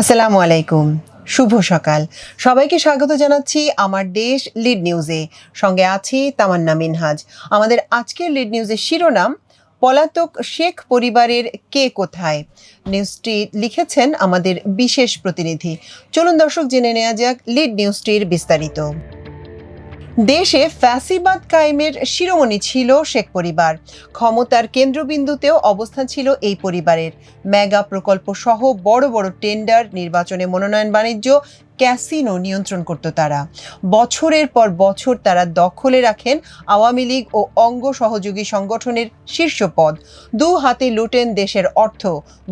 আসসালামু আলাইকুম। শুভ সকাল। সবাইকে স্বাগত জানাচ্ছি আমার দেশ লিড নিউজে। সঙ্গে আছি তামান্না মিনহাজ। আমাদের আজকের লিড নিউজের শিরোনাম, পলাতক শেখ পরিবারের কে কোথায়? নিউজটি লিখেছেন আমাদের বিশেষ প্রতিনিধি। চলুন দর্শক জেনে নেওয়া যাক লিড নিউজটির বিস্তারিত। দেশে ফ্যাসিবাদ কায়েমের শিরোমণি ছিল শেখ পরিবার। ক্ষমতার কেন্দ্রবিন্দুতেও অবস্থান ছিল এই পরিবারের। মেগা প্রকল্প সহ বড় বড় টেন্ডার, নির্বাচনে মনোনয়ন বাণিজ্য ক্যাসিনো নিয়ন্ত্রণ করত তারা। বছরের পর বছর তারা দখলে রাখেন আওয়ামী লীগ ও অঙ্গ সহযোগী সংগঠনের শীর্ষ পদ। দু হাতে লুটেন দেশের অর্থ,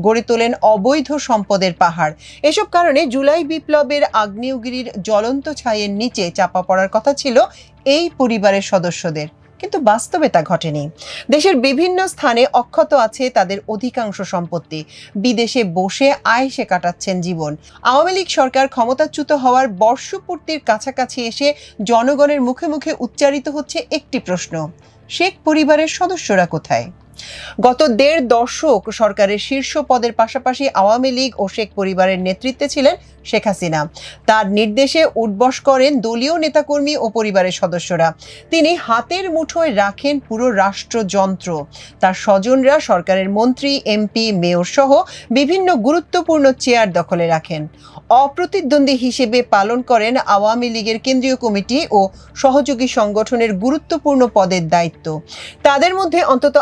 গড়ে তোলেন অবৈধ সম্পদের পাহাড়। এসব কারণে জুলাই বিপ্লবের আগ্নেয়গিরির জ্বলন্ত ছাইয়ের নিচে চাপা পড়ার কথা ছিল এই পরিবারের সদস্যদের। কিন্তু বাস্তবে তা ঘটেনি। দেশের বিভিন্ন স্থানে অক্ষত আছে তাদের অধিকাংশ সম্পত্তি। বিদেশে বসে আয়েসে কাটাচ্ছেন জীবন। আওয়ামী লীগ সরকার ক্ষমতাচ্যুত হওয়ার বর্ষপূর্তির কাছাকাছি এসে জনগণের মুখে মুখে উচ্চারিত হচ্ছে একটি প্রশ্ন, শেখ পরিবারের সদস্যরা কোথায়? গত দেড় দশক সরকারের শীর্ষ পদের পাশাপাশি আওয়ামী লীগ ও শেখ পরিবারের নেতৃত্বে ছিলেন শেখ হাসিনা। তার নির্দেশে উঠবস করেন দলীয় নেতাকর্মী ও পরিবারের সদস্যরা। তিনি হাতের মুঠোয় রাখেন পুরো রাষ্ট্রযন্ত্র। তার স্বজনরা সরকারের মন্ত্রী, এমপি, মেয়র সহ বিভিন্ন গুরুত্বপূর্ণ চেয়ার দখলে রাখেন। অপ্রতিদ্বন্দ্বী হিসেবে পালন করেন আওয়ামী লীগের কেন্দ্রীয় কমিটি ও সহযোগী সংগঠনের গুরুত্বপূর্ণ পদের দায়িত্ব। তাদের মধ্যে অন্তত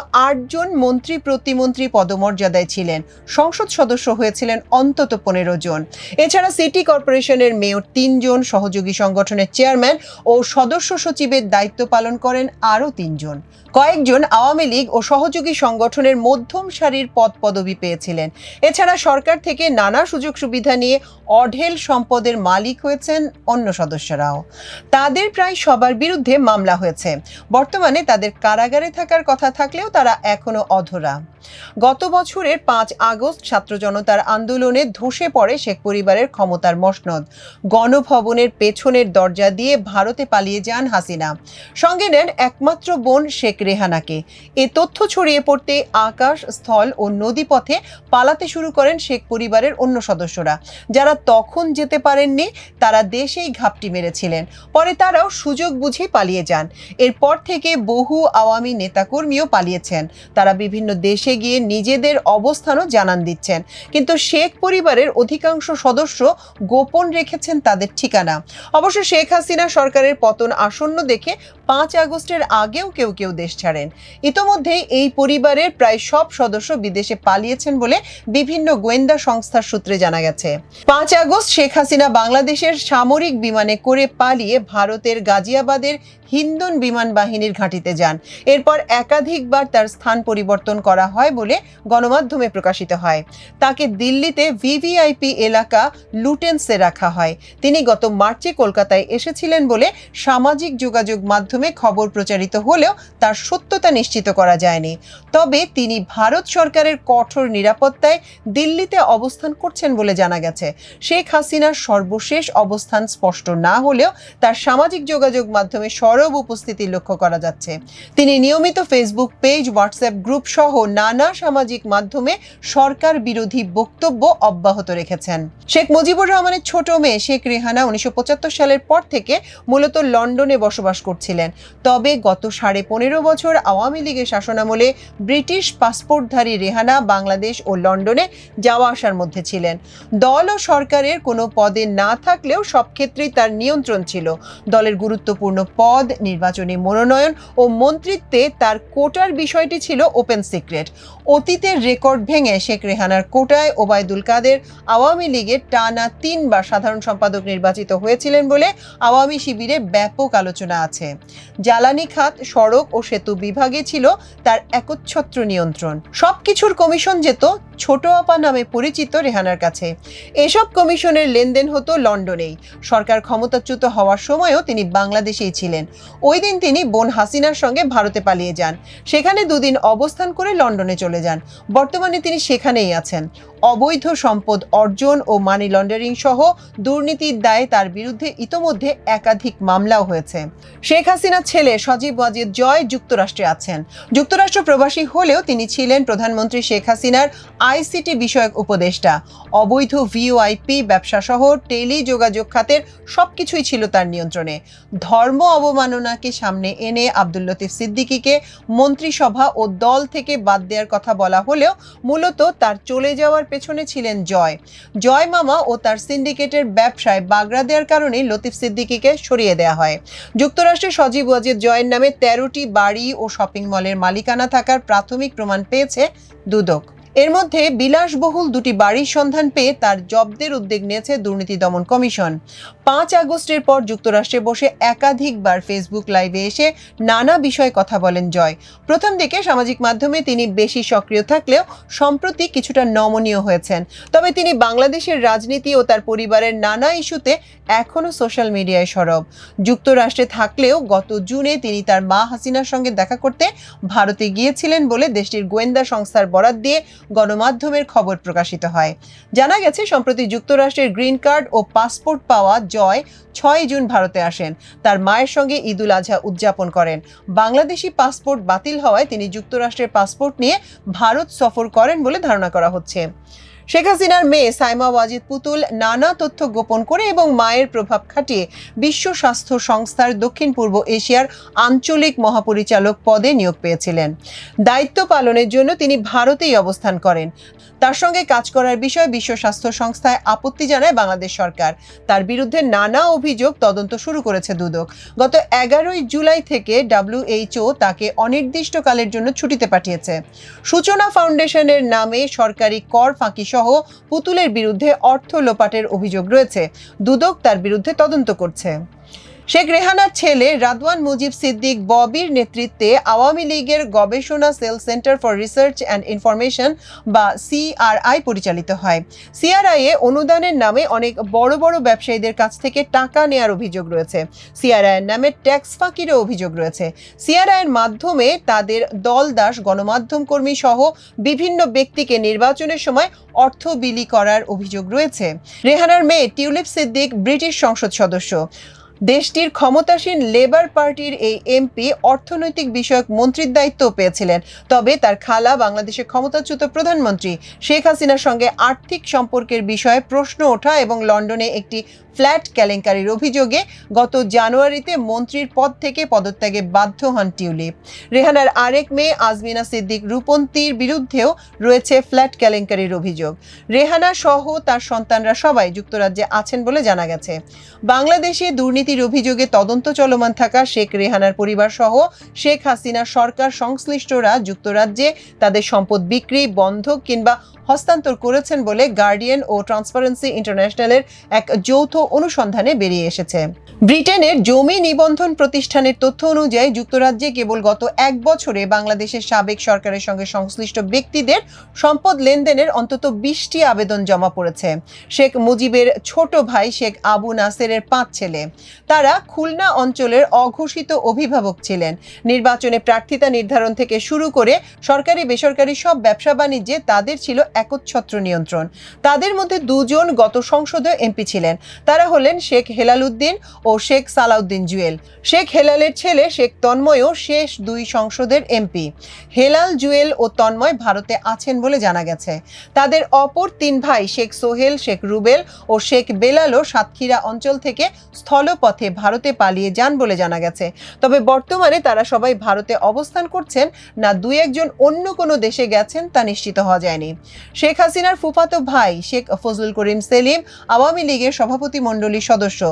আটজন মন্ত্রী প্রতিমন্ত্রী পদমর্যাদায় ছিলেন। সংসদ সদস্য হয়েছিলেন অন্তত পনেরো জন। এছাড়া সিটি কর্পোরেশনের মেয়র তিনজন সহযোগী সংগঠনের চেয়ারম্যান ও সদস্য সচিবের দায়িত্ব পালন করেন আরও তিনজন কয়েকজন আওয়ামী লীগ ও সহযোগী সংগঠনের মধ্যম সারির পদ পদবি পেয়েছিলেন। এছাড়া সরকার থেকে নানা সুযোগ সুবিধা নিয়ে অঢেল সম্পদের মালিক হয়েছেন অন্য সদস্যরাও। তাদের প্রায় সবার বিরুদ্ধে মামলা হয়েছে। বর্তমানে তাদের কারাগারে থাকার কথা থাকলেও তারা এখনও অধরা। গত বছরের পাঁচ আগস্ট ছাত্র জনতার আন্দোলনে ধসে পড়ে শেখ পরিবারের ক্ষমতার মসনদ। গণভবনের পেছনের দরজা দিয়ে ভারতে পালিয়ে যান হাসিনা। সঙ্গে নেন একমাত্র বোন শেখ রেহানাকে। এ তথ্য ছড়িয়ে পড়তে আকাশ, স্থল ও নদীপথে পালাতে শুরু করেন শেখ পরিবারের অন্য সদস্যরা। যারা তখন যেতে পারেননি, তারা দেশেই ঘাপটি মেরেছিলেন। পরে তারাও সুযোগ বুঝে পালিয়ে যান। এরপর থেকে বহু আওয়ামী নেতাকর্মীও পালিয়েছেন। তারা বিভিন্ন দেশে গিয়ে নিজেদের অবস্থানও জানান দিচ্ছেন। কিন্তু শেখ পরিবারের অধিকাংশ সদস্য গোপন রেখেছেন তাদের ঠিকানা। অবশ্য শেখ হাসিনা সরকারের পতন আসন্ন দেখে পাঁচ আগস্টের আগেও কেউ কেউ দেশ ছাড়েন। ইতোমধ্যেই এই পরিবারের প্রায় সব সদস্য বিদেশে পালিয়েছেন বলে বিভিন্ন গোয়েন্দা সংস্থার সূত্রে জানা গেছে। পাঁচ আগস্ট শেখ হাসিনা বাংলাদেশের সামরিক বিমানে করে পালিয়ে ভারতের গাজিয়াবাদের হিন্দন বিমান বাহিনীর ঘাঁটিতে যান। এরপর একাধিকবার তার স্থান পরিবর্তন করা হয় বলে গণমাধ্যমে প্রকাশিত হয়। তাকে দিল্লিতে ভিভিআইপি এলাকা লুটেন্সে রাখা হয়। তিনি গত মার্চে কলকাতায় এসেছিলেন বলে সামাজিক যোগাযোগ মাধ্যমে খবর প্রচারিত হলেও তার সত্যতা নিশ্চিত করা যায়নি। তবে তিনি ভারত সরকারের কঠোর নিরাপত্তায় দিল্লিতে অবস্থান করছেন বলে জানা গেছে। শেখ হাসিনার সর্বশেষ অবস্থান স্পষ্ট না হলেও তার সামাজিক যোগাযোগ মাধ্যমে সরব উপস্থিতি লক্ষ্য করা যাচ্ছে। তিনি নিয়মিত ফেসবুক পেজ, হোয়াটসঅ্যাপ গ্রুপ সহ নানা সামাজিক মাধ্যমে সরকার বিরোধী বক্তব্য অব্যাহত রেখেছেন। শেখ মুজিবুর রহমানের ছোট মেয়ে শেখ রেহানা উনিশশো পঁচাত্তর সালের পর থেকে মূলত লন্ডনে বসবাস করছিলেন। তবে গত সাড়ে পনেরো বছর আওয়ামী লীগের শাসনামলে ব্রিটিশ পাসপোর্টধারী রেহানা বাংলাদেশ ও লন্ডনে যাওয়া আসার মধ্যে ছিলেন। দল ও সরকারের কোনো পদে না থাকলেও সব ক্ষেত্রেই তার নিয়ন্ত্রণ ছিল। দলের গুরুত্বপূর্ণ পদ, নির্বাচনী মনোনয়ন ও মন্ত্রিত্বে তার কোটার বিষয়টি ছিল ওপেন সিক্রেট। অতীতের রেকর্ড ভেঙে শেখ রেহানার কোটায় ওবায়দুল কাদের আওয়ামী লীগের টানা তিনবার সাধারণ সম্পাদক নির্বাচিত হয়েছিলেন বলে আওয়ামী শিবিরে ব্যাপক আলোচনা আছে। জ্বালানি খাত, সড়ক ও সেতু বিভাগে ছিল তার একচ্ছত্র নিয়ন্ত্রণ। সবকিছুর কমিশন যেত ছোট আপা নামে পরিচিত রেহানার কাছে। এসব কমিশনের লেনদেন হতো লন্ডনেই। সরকার ক্ষমতাচ্যুত হওয়ার সময়ও তিনি বাংলাদেশেই ছিলেন। ওই দিন তিনি বোন হাসিনার সঙ্গে ভারতে পালিয়ে যান। সেখানে দুদিন অবস্থান করে লন্ডনে চলে যান। বর্তমানে তিনি সেখানেই আছেন। অবৈধ সম্পদ অর্জন ও মানি লন্ডারিং সহ দুর্নীতির দায়ে তার বিরুদ্ধে ইতোমধ্যে একাধিক মামলাও হয়েছে। শেখ হাসিনার ছেলে সজীব ওয়াজিদ জয় যুক্তরাষ্ট্রে আছেন। যুক্তরাষ্ট্র প্রবাসী হলেও তিনি ছিলেন প্রধানমন্ত্রী শেখ হাসিনার আইসিটি বিষয়ক উপদেষ্টা। অবৈধ ভিওআইপি ব্যবসা সহ টেলি যোগাযোগ খাতের সবকিছুই ছিল তার নিয়ন্ত্রণে। ধর্ম অবমাননাকে সামনে এনে আব্দুল লতিফ সিদ্দিকীকে মন্ত্রিসভা ও দল থেকে বাদ দেওয়ার কথা বলা হলেও মূলত তার চলে যাওয়ার পেছনে ছিলেন জয়। জয় মামা ও তার সিন্ডিকেটের ব্যবসায় বাগড়া দেওয়ার কারণে লতিফ সিদ্দিকিকে সরিয়ে দেওয়া হয়। যুক্তরাষ্ট্রে সজীব ওয়াজিদ জয়ের নামে তেরোটি বাড়ি ও শপিং মলের মালিকানা থাকার প্রাথমিক প্রমাণ পেয়েছে দুদক। এর মধ্যে বিলাসবহুল দুটি বাড়ির সন্ধান পেয়ে তার জব্দের উদ্যোগ নিয়েছে দুর্নীতি দমন কমিশন। পাঁচ আগস্টের পর যুক্তরাষ্ট্রে বসে একাধিকবার ফেসবুক লাইভে এসে নানা বিষয়ে কথা বলেন জয়। প্রথম দিকে সামাজিক মাধ্যমে তিনি বেশি সক্রিয় থাকলেও সম্প্রতি কিছুটা নমনীয় হয়েছেন। তবে তিনি বাংলাদেশের রাজনীতি ও তার পরিবারের নানা ইস্যুতে এখনও সোশ্যাল মিডিয়ায় সরব। যুক্তরাষ্ট্রে থাকলেও গত জুনে তিনি তার মা হাসিনার সঙ্গে দেখা করতে ভারতে গিয়েছিলেন বলে দেশটির গোয়েন্দা সংস্থার বরাত দিয়ে গণমাধ্যমের খবর প্রকাশিত হয়। জানা গেছে, সম্প্রতি যুক্তরাষ্ট্রের গ্রিন কার্ড ও পাসপোর্ট পাওয়া জয় ছয় জুন ভারতে আসেন। তার মায়ের সঙ্গে ঈদুল আজহা উদযাপন করেন। বাংলাদেশি পাসপোর্ট বাতিল হওয়ায় তিনি যুক্তরাষ্ট্রের পাসপোর্ট নিয়ে ভারত সফর করেন বলে ধারণা করা হচ্ছে। শেখ হাসিনার মেয়ে সাইমা ওয়াজিদ পুতুল নানা তথ্য গোপন করে এবং মায়ের প্রভাব খাটিয়ে বিশ্ব স্বাস্থ্য সংস্থার দক্ষিণ পূর্ব এশিয়ার আঞ্চলিক মহাপরিচালক পদে নিয়োগ পেয়েছিলেন। দায়িত্ব পালনের জন্য তিনি ভারতেই অবস্থান করেন। তার সঙ্গে কাজ করার বিষয়ে বিশ্ব স্বাস্থ্য সংস্থায় আপত্তি জানায় বাংলাদেশ সরকার। তার বিরুদ্ধে নানা অভিযোগ তদন্ত শুরু করেছে দুদক। গত এগারোই জুলাই থেকে ডাব্লিউএইচও তাকে অনির্দিষ্টকালের জন্য ছুটিতে পাঠিয়েছে। সূচনা ফাউন্ডেশনের নামে সরকারি কর ফাঁকি সহ পুতুলের বিরুদ্ধে অর্থ লোপাটের অভিযোগ রয়েছে। দুদক তার বিরুদ্ধে তদন্ত করছে। শেখ রেহানার ছেলে রাদওয়ান মুজিব সিদ্দিক ববির নেতৃত্বে আওয়ামী লীগের গবেষণা cell centre for research and information বা সিআরআই পরিচালিত হয়। সিআরআই এ অনুদানের নামে অনেক বড় বড় ব্যবসায়ীদের কাছ থেকে টাকা নেয়ার অভিযোগ রয়েছে। সিআরআই এর নামে ট্যাক্স ফাঁকিরও অভিযোগ রয়েছে। সিআরআই এর মাধ্যমে তাদের দল, দাস, গণমাধ্যম কর্মী সহ বিভিন্ন ব্যক্তিকে নির্বাচনের সময় অর্থ বিলি করার অভিযোগ রয়েছে। রেহানার মেয়ে টিউলিপ সিদ্দিক ব্রিটিশ সংসদ সদস্য। দেশটির ক্ষমতাসীন লেবার পার্টির এই এমপি অর্থনৈতিক বিষয়ক মন্ত্রীর দায়িত্ব পেয়েছিলেন। তবে তার খালা বাংলাদেশের ক্ষমতাচ্যুত প্রধানমন্ত্রী শেখ হাসিনার সঙ্গে আর্থিক সম্পর্কের বিষয়ে প্রশ্ন ওঠা এবং লন্ডনে একটি ফ্ল্যাট কেলেঙ্কারির অভিযোগে গত জানুয়ারিতে মন্ত্রীর পদ থেকে পদত্যাগে বাধ্য হন টিউলিপ। রেহানার আরেক মেয়ে আজমিনা সিদ্দিক রূপন্তীর বিরুদ্ধেও রয়েছে ফ্ল্যাট কেলেঙ্কারির অভিযোগ। রেহানা সহ তার সন্তানরা সবাই যুক্তরাজ্যে আছেন বলে জানা গেছে। বাংলাদেশে দুর্নীতির অভিযোগে তদন্ত চলমান থাকা শেখ রেহানার পরিবার সহ শেখ হাসিনা সরকার সংশ্লিষ্টরা যুক্তরাজ্যে তাদের সম্পদ বিক্রি, বন্ধক কিংবা হস্তান্তর করেছেন বলে গার্ডিয়ান ও ট্রান্সপারেন্সি ইন্টারন্যাশনালের এক যৌথ অনুসন্ধানে বেরিয়ে এসেছে। ব্রিটেনের জমি নিবন্ধন প্রতিষ্ঠানের তথ্য অনুযায়ী যুক্তরাজ্যে কেবল গত এক বছরে বাংলাদেশের সাবেক সরকারের সঙ্গে সংশ্লিষ্ট ব্যক্তিদের সম্পদ লেনদেনের অন্তত বিশটি আবেদন জমা পড়েছে। শেখ মুজিবের ছোট ভাই শেখ আবু নাসেরের পাঁচ ছেলে। তারা খুলনা অঞ্চলের অঘোষিত অভিভাবক ছিলেন। নির্বাচনে প্রার্থিতা নির্ধারণ থেকে শুরু করে সরকারি বেসরকারি সব ব্যবসা বাণিজ্যে তাদের ছিল একচ্ছত্র নিয়ন্ত্রণ। তাদের মধ্যে দুজন গত সংসদীয় এমপি ছিলেন। তারা হলেন শেখ হেলাল উদ্দিন ও শেখ সালাউদ্দিন জুয়েল। শেখ হেলালের ছেলে শেখ তন্ময়ও শেষ দুই সংসদের এমপি। হেলাল জুয়েল ও তন্ময় ভারতে আছেন বলে জানা গেছে। তাদের অপর তিন ভাই শেখ সোহেল, শেখ রুবেল ও শেখ বেলালও সাতক্ষীরা অঞ্চল থেকে স্থলপথে ভারতে পালিয়ে যান বলে জানা গেছে। তবে বর্তমানে তারা সবাই ভারতে অবস্থান করছেন না দুই একজন অন্য কোনো দেশে গেছেন তা নিশ্চিত হওয়া যায়নি। শেখ হাসিনার ফুফাতো ভাই শেখ ফজলুল করিম সেলিম আওয়ামী লীগের সভাপতি মণ্ডলীর সদস্য।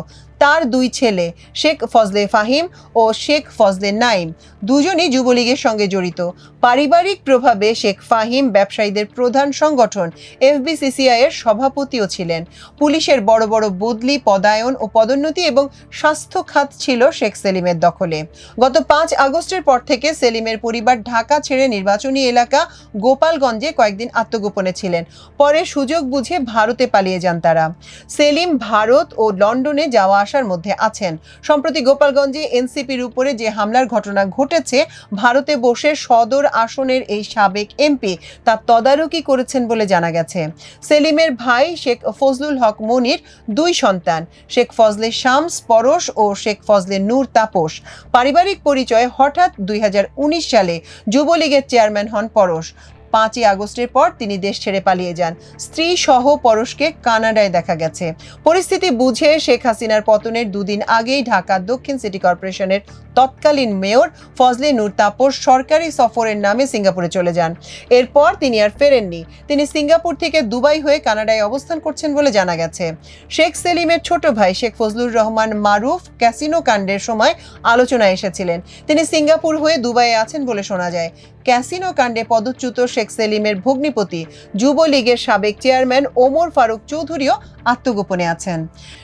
তার দুই ছেলে, শেখ ফজলে ফাহিম ও শেখ ফজলে নাইম। দুজনই যুবলীগের সঙ্গে জড়িত। পারিবারিক প্রভাবে শেখ ফাহিম ব্যবসায়ীদের প্রধান সংগঠন এফবিসিসিআই এর সভাপতিও ছিলেন। পুলিশের বড় বড় বদলি, পদায়ন ও পদোন্নতি এবং স্বাস্থ্য খাত ছিল শেখ সেলিমের দখলে। গত পাঁচ আগস্টের পর থেকে সেলিমের পরিবার ঢাকা ছেড়ে নির্বাচনী এলাকা গোপালগঞ্জে কয়েকদিন আত্মগোপনে ছিলেন। পরে সুযোগ বুঝে ভারতে পালিয়ে যান তারা। সেলিম ভারত ও লন্ডনে যাওয়া আসার মধ্যে আছেন। সম্প্রতি গোপালগঞ্জে এনসিপির উপরে যে হামলার ঘটনা ঘটেছে, ভারতে বসে সদর আসনের এই সাবেক এমপি তা তদারকি করেছেন বলে জানা গেছে। সেলিমের ভাই শেখ ফজলুল হক মনির, দুই সন্তান, শেখ ফজলে শামস পরশ ও শেখ ফজলে নূর তাপস। পারিবারিক পরিচয় হঠাৎ দুই হাজার উনিশ সালে যুবলীগের চেয়ারম্যান হন পরশ। পাঁচই আগস্টের পর তিনি দেশ ছেড়ে পালিয়ে যান। স্ত্রী সহ পরশকে কানাডায় দেখা গেছে। পরিস্থিতি বুঝে শেখ হাসিনার পতনের দুদিন আগেই ঢাকা দক্ষিণ সিটি কর্পোরেশনের তৎকালীন মেয়র ফজলে নূর তাপস সরকারি সফরের নামে সিঙ্গাপুরে চলে যান। এরপর তিনি আর ফেরেননি। তিনি সিঙ্গাপুর থেকে দুবাই হয়ে কানাডায় অবস্থান করছেন বলে জানা গেছে। শেখ সেলিমের ছোট ভাই শেখ ফজলুর রহমান মারুফ ক্যাসিনো কাণ্ডের সময় আলোচনায় এসেছিলেন। তিনি সিঙ্গাপুর হয়ে দুবাইয়ে আছেন বলে শোনা যায়। ক্যাসিনো কাণ্ডে পদচ্যুত শেখ সেলিমের ভগ্নিপতি, যুবলীগের সাবেক চেয়ারম্যান ওমর ফারুক চৌধুরীও আত্মগোপনে আছেন।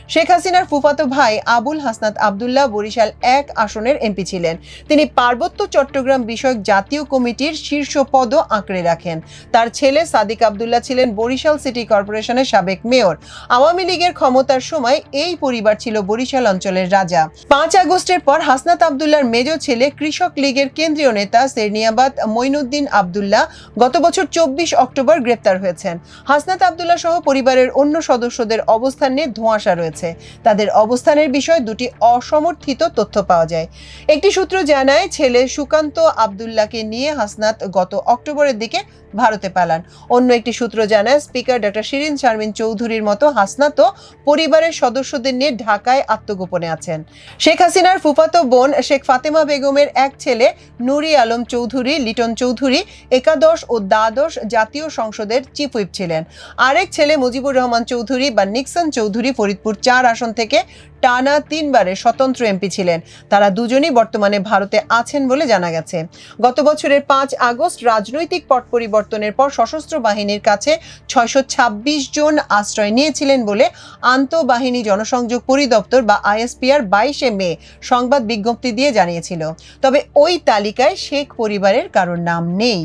শেখ হাসিনার ফুফাতো ভাই আবুল হাসনাত আবদুল্লাহ বরিশাল এক আসনের এমপি ছিলেন। তিনি পার্বত্য চট্টগ্রাম বিষয়ক জাতীয় কমিটির শীর্ষ পদও আঁকড়ে রাখেন। তার ছেলে সাদিক আবদুল্লাহ ছিলেন বরিশাল সিটি কর্পোরেশনের সাবেক মেয়র। আওয়ামী লীগের ক্ষমতার সময় এই পরিবার ছিল বরিশাল অঞ্চলের রাজা। পাঁচ আগস্টের পর হাসনাত আবদুল্লার মেজ ছেলে কৃষক লীগের কেন্দ্রীয় নেতা সেরনিয়াবাদ মঈনুদ্দিন আবদুল্লাহ গত বছর চব্বিশ অক্টোবর গ্রেপ্তার হয়েছেন। হাসনাত আবদুল্লাহ সহ পরিবারের অন্য সদস্যদের অবস্থান নিয়ে ধোঁয়াশা রয়েছে। তাদের অবস্থানের বিষয়ে দুটি অসমর্থিত তথ্য পাওয়া যায়। একটি সূত্র জানায়, ছেলে সুকান্ত আবদুল্লাহকে নিয়ে হাসনাত গত অক্টোবরের দিকে ভারতে পালান। অন্য একটি সূত্র জানায়, স্পিকার ডক্টর শিরিন শারমিন চৌধুরীর মতো হাসনাতও পরিবারের সদস্যদের নিয়ে ঢাকায় আত্মগোপনে আছেন। শেখ হাসিনার ফুফাতো বোন শেখ ফাতেমা বেগমের এক ছেলে নুরি আলম চৌধুরী, লিটন চৌধুরী, একাদশ ও দ্বাদশ জাতীয় সংসদের চিফ হুইপ ছিলেন। আরেক ছেলে মুজিবুর রহমান চৌধুরী বা নিক্সন চৌধুরী ফরিদপুর চার আসন থেকে টানা তিনবারের স্বতন্ত্র এমপি ছিলেন। তারা দুজনই বর্তমানে ভারতে আছেন বলে জানা গেছে। গত বছরের পাঁচ আগস্ট রাজনৈতিক পট পরিবর্তনের পর সশস্ত্র বাহিনীর কাছে ছয়শো ছাব্বিশ জন আশ্রয় নিয়েছিলেন বলে আন্তঃবাহিনী জনসংযোগ পরিদপ্তর বা আইএসপিআর বাইশে মে সংবাদ বিজ্ঞপ্তি দিয়ে জানিয়েছিল। তবে ওই তালিকায় শেখ পরিবারের কারোর নাম নেই।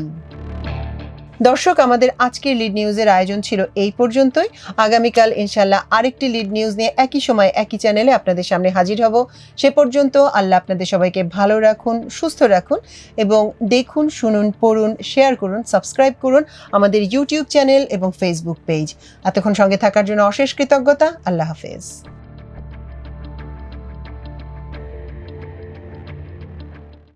দর্শক, আমাদের আজকের লিড নিউজের আয়োজন ছিল এই পর্যন্তই। আগামীকাল ইনশাল্লাহ আরেকটি লিড নিউজ নিয়ে একই সময়, একই চ্যানেলে আপনাদের সামনে হাজির হব। সে পর্যন্ত আল্লাহ আপনাদের সবাইকে ভালো রাখুন, সুস্থ রাখুন এবং দেখুন, শুনুন, পড়ুন শেয়ার করুন সাবস্ক্রাইব করুন আমাদের ইউটিউব চ্যানেল এবং ফেসবুক পেজ এতক্ষণ সঙ্গে থাকার জন্য অশেষ কৃতজ্ঞতা। আল্লাহ হাফেজ।